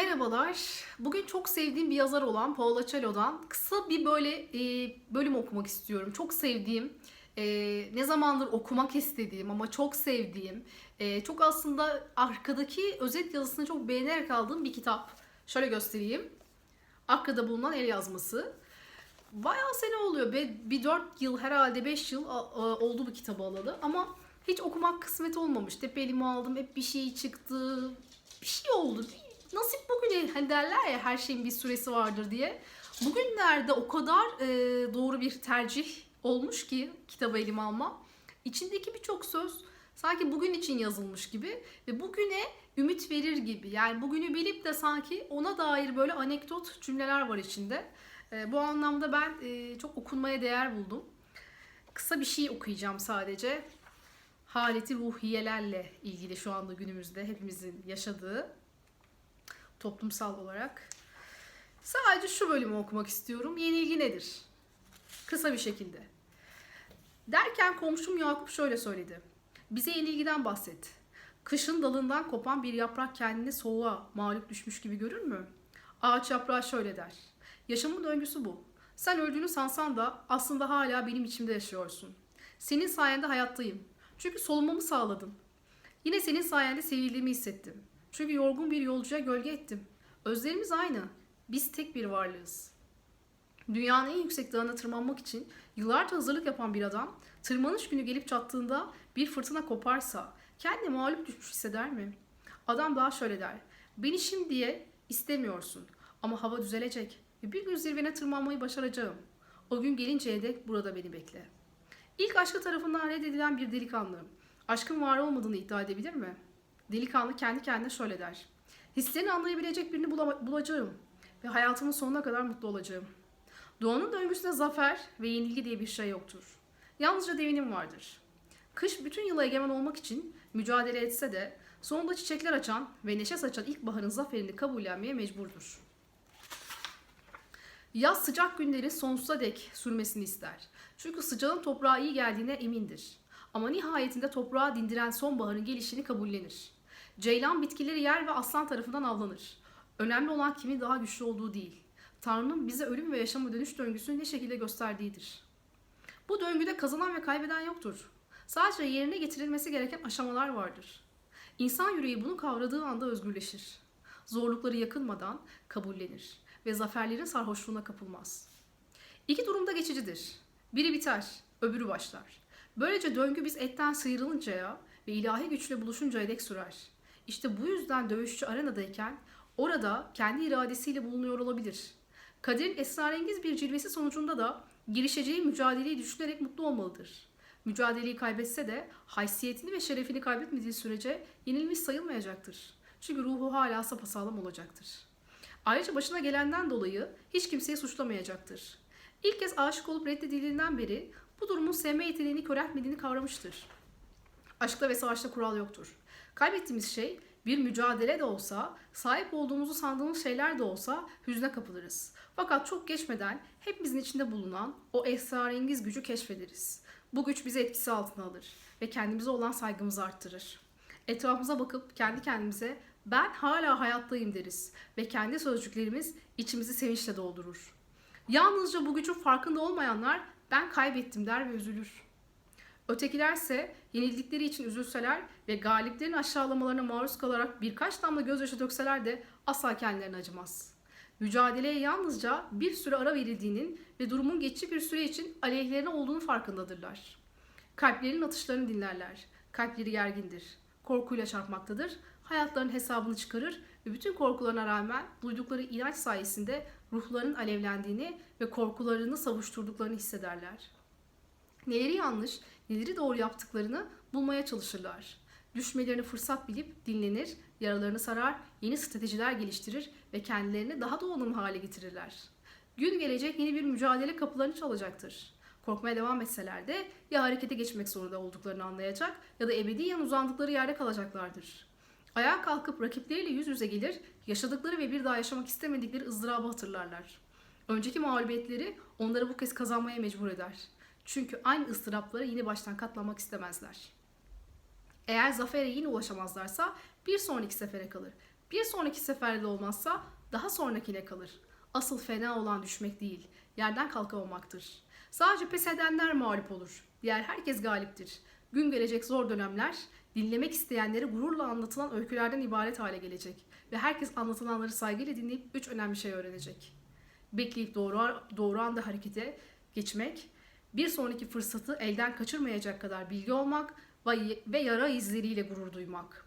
Merhabalar. Bugün çok sevdiğim bir yazar olan Paolo Coelho'dan kısa bir böyle e, bölüm okumak istiyorum. Çok sevdiğim, e, ne zamandır okumak istediğim ama çok sevdiğim, e, çok aslında arkadaki özet yazısını çok beğenerek aldığım bir kitap. Şöyle göstereyim. Arkada bulunan el yazması. Bayağı sene oluyor. Bir 4 yıl herhalde 5 yıl oldu bu kitabı alalı. Ama hiç okumak kısmet olmamıştı. Hep elime aldım. Hep bir şey çıktı. Bir şey oldu. Nasip bugüne hani derler ya her şeyin bir süresi vardır diye. Bugünlerde o kadar e, doğru bir tercih olmuş ki kitabı elime alma. İçindeki birçok söz sanki bugün için yazılmış gibi ve bugüne ümit verir gibi. Yani bugünü bilip de sanki ona dair böyle anekdot cümleler var içinde. E, bu anlamda ben e, çok okunmaya değer buldum. Kısa bir şey okuyacağım sadece. Haleti ruhiyelerle ilgili şu anda günümüzde hepimizin yaşadığı toplumsal olarak. Sadece şu bölümü okumak istiyorum. Yenilgi nedir? Kısa bir şekilde. Derken komşum Yakup şöyle söyledi. Bize yenilgiden bahset. Kışın dalından kopan bir yaprak kendini soğuğa mağlup düşmüş gibi görür mü? Ağaç yaprağı şöyle der. Yaşamın döngüsü bu. Sen öldüğünü sansan da aslında hala benim içimde yaşıyorsun. Senin sayende hayattayım. Çünkü solumamı sağladın. Yine senin sayende sevildiğimi hissettim. Çünkü yorgun bir yolcuya gölge ettim. Özlerimiz aynı. Biz tek bir varlığız. Dünyanın en yüksek dağına tırmanmak için yıllarca hazırlık yapan bir adam, tırmanış günü gelip çattığında bir fırtına koparsa kendini mağlup düşmüş hisseder mi? Adam daha şöyle der. Beni şimdiye istemiyorsun ama hava düzelecek ve bir gün zirvene tırmanmayı başaracağım. O gün gelinceye dek burada beni bekle. İlk aşkı tarafından reddedilen bir delikanlı, aşkın var olmadığını iddia edebilir mi? Delikanlı kendi kendine şöyle der. Hislerini anlayabilecek birini bulacağım ve hayatımın sonuna kadar mutlu olacağım. Doğanın döngüsünde zafer ve yenilgi diye bir şey yoktur. Yalnızca devinim vardır. Kış bütün yıla egemen olmak için mücadele etse de sonunda çiçekler açan ve neşe saçan ilkbaharın zaferini kabullenmeye mecburdur. Yaz sıcak günlerin sonsuza dek sürmesini ister. Çünkü sıcağın toprağa iyi geldiğine emindir. Ama nihayetinde toprağa dindiren sonbaharın gelişini kabullenir. Ceylan bitkileri yer ve aslan tarafından avlanır. Önemli olan kimin daha güçlü olduğu değil. Tanrı'nın bize ölüm ve yaşama dönüş döngüsünü ne şekilde gösterdiğidir. Bu döngüde kazanan ve kaybeden yoktur. Sadece yerine getirilmesi gereken aşamalar vardır. İnsan yüreği bunu kavradığı anda özgürleşir. Zorlukları yakınmadan kabullenir ve zaferlerin sarhoşluğuna kapılmaz. İki durumda geçicidir. Biri biter, öbürü başlar. Böylece döngü biz etten sıyrılıncaya ve ilahi güçle buluşuncaya dek sürer. İşte bu yüzden dövüşçü arenadayken orada kendi iradesiyle bulunuyor olabilir. Kaderin esrarengiz bir cilvesi sonucunda da girişeceği mücadeleyi düşünerek mutlu olmalıdır. Mücadeleyi kaybetse de haysiyetini ve şerefini kaybetmediği sürece yenilmiş sayılmayacaktır. Çünkü ruhu hala sapasağlam olacaktır. Ayrıca başına gelenden dolayı hiç kimseyi suçlamayacaktır. İlk kez aşık olup reddedildiğinden beri bu durumun sevme yeteneğini köreltmediğini kavramıştır. Aşkta ve savaşta kural yoktur. Kaybettiğimiz şey bir mücadele de olsa, sahip olduğumuzu sandığımız şeyler de olsa hüzne kapılırız. Fakat çok geçmeden hepimizin içinde bulunan o esrarengiz gücü keşfederiz. Bu güç bizi etkisi altına alır ve kendimize olan saygımızı arttırır. Etrafımıza bakıp kendi kendimize ben hala hayattayım deriz ve kendi sözcüklerimiz içimizi sevinçle doldurur. Yalnızca bu gücün farkında olmayanlar ben kaybettim der ve üzülür. Ötekilerse yenildikleri için üzülseler ve galiplerin aşağılamalarına maruz kalarak birkaç damla gözyaşı dökseler de asla kendilerine acımaz. Mücadeleye yalnızca bir süre ara verildiğinin ve durumun geçici bir süre için aleyhlerine olduğunu farkındadırlar. Kalplerinin atışlarını dinlerler. Kalpleri gergindir. Korkuyla çarpmaktadır. Hayatlarının hesabını çıkarır ve bütün korkularına rağmen duydukları inanç sayesinde ruhlarının alevlendiğini ve korkularını savuşturduklarını hissederler. Neleri yanlış, neleri doğru yaptıklarını bulmaya çalışırlar. Düşmelerini fırsat bilip dinlenir, yaralarını sarar, yeni stratejiler geliştirir ve kendilerini daha donanımlı hale getirirler. Gün gelecek yeni bir mücadele kapılarını çalacaktır. Korkmaya devam etseler de ya harekete geçmek zorunda olduklarını anlayacak ya da ebediyen uzandıkları yerde kalacaklardır. Ayağa kalkıp rakipleriyle yüz yüze gelir, yaşadıkları ve bir daha yaşamak istemedikleri ızdırabı hatırlarlar. Önceki mağlubiyetleri onları bu kez kazanmaya mecbur eder. Çünkü aynı ıstıraplara yeni baştan katlanmak istemezler. Eğer zafere yine ulaşamazlarsa bir sonraki sefere kalır. Bir sonraki seferde olmazsa daha sonrakine kalır. Asıl fena olan düşmek değil, yerden kalkamamaktır. Sadece pes edenler mağlup olur. Diğer herkes galiptir. Gün gelecek zor dönemler, dinlemek isteyenlere gururla anlatılan öykülerden ibaret hale gelecek. Ve herkes anlatılanları saygıyla dinleyip üç önemli şey öğrenecek. Bekleyip doğru, doğru anda harekete geçmek, bir sonraki fırsatı elden kaçırmayacak kadar bilgi olmak ve- yara izleriyle gurur duymak.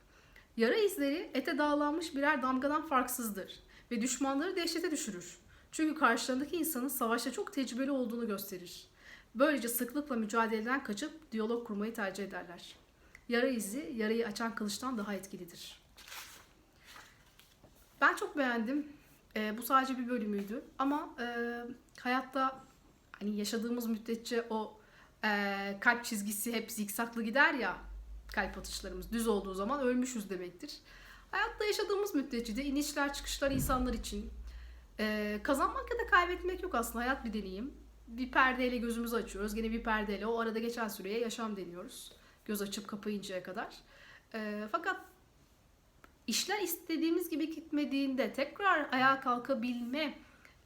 Yara izleri ete dağlanmış birer damgadan farksızdır ve düşmanları dehşete düşürür. Çünkü karşılarındaki insanın savaşta çok tecrübeli olduğunu gösterir. Böylece sıklıkla mücadeleden kaçıp diyalog kurmayı tercih ederler. Yara izi, yarayı açan kılıçtan daha etkilidir. Ben çok beğendim. Ee, bu sadece bir bölümüydü. Ama e, hayatta hani yaşadığımız müddetçe o e, kalp çizgisi hep zikzaklı gider ya kalp atışlarımız düz olduğu zaman ölmüşüz demektir. Hayatta yaşadığımız müddetçe de inişler çıkışlar insanlar için e, kazanmak ya da kaybetmek yok aslında hayat bir deneyim. Bir perdeyle gözümüzü açıyoruz. Gene bir perdeyle o arada geçen süreye yaşam deniyoruz. Göz açıp kapayıncaya kadar. E, fakat işler istediğimiz gibi gitmediğinde tekrar ayağa kalkabilme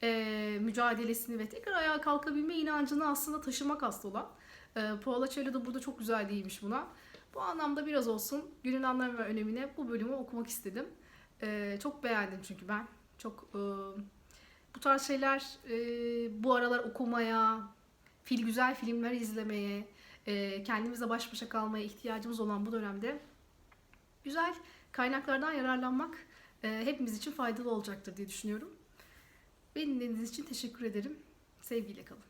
e, mücadelesini ve tekrar ayağa kalkabilme inancını aslında taşımak hasta olan. E, Paula Coelho da burada çok güzel değilmiş buna. Bu anlamda biraz olsun günün anlam ve önemine bu bölümü okumak istedim. E, çok beğendim çünkü ben. Çok e, bu tarz şeyler e, bu aralar okumaya, fil güzel filmler izlemeye, e, kendimizle baş başa kalmaya ihtiyacımız olan bu dönemde güzel kaynaklardan yararlanmak e, hepimiz için faydalı olacaktır diye düşünüyorum. Beni dinlediğiniz için teşekkür ederim. Sevgiyle kalın.